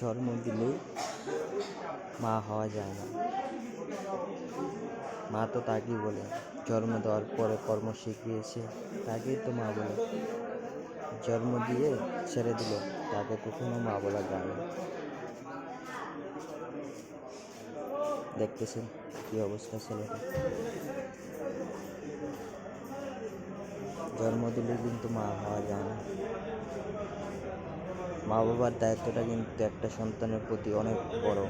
জন্ম দিলে মা হওয়া যায় না। মা তো তাকেই বলে, জন্ম দেওয়ার পরে কর্ম শিখিয়েছে, তাকেই তো মা বলে। জন্ম দিয়ে ছেড়ে দিল, তাকে কখনো মা বলা যায় না। দেখতেছেন কি অবস্থা ছেলেটা। জন্ম দিলে কিন্তু মা হওয়া যায় না মা বাবার দায়িত্বটা কিন্তু একটা সন্তানের প্রতি অনেক বড়।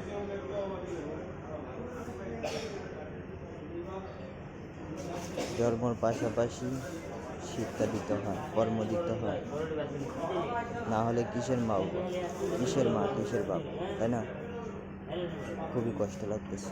জন্মর পাশাপাশি শিক্ষা দিতে হয়, কর্ম দিতে হয়। না হলে কিসের মা বাবা? কিসের মা, কিসের বাবা? তাই না? খুবই কষ্ট লাগতেছে।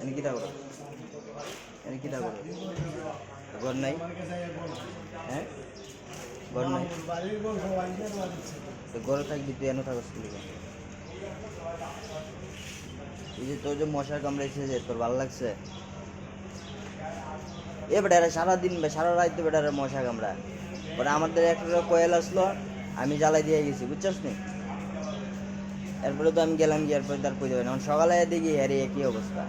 এনে কিটা করো এনে কিটা করো ঘর নাই? হ্যাঁ ঘর নাই? ঘরে থাকবি তুই এনে থাকস তুই এই যে তোর যে মশার কামড়াইছে যে তোর ভালো লাগছে? এ বেটা সারাদিন সারা রাত তো বেটারে মশা কামড়া ওটা আমাদের একটা কোয়েল আসলো, আমি জ্বালাই দিয়ে গেছি, বুঝছস নি? এরপরে তো আমি গেলাম গিয়ে এরপরে তার দেবেন এখন সকালে দেখি আরে একই অবস্থা?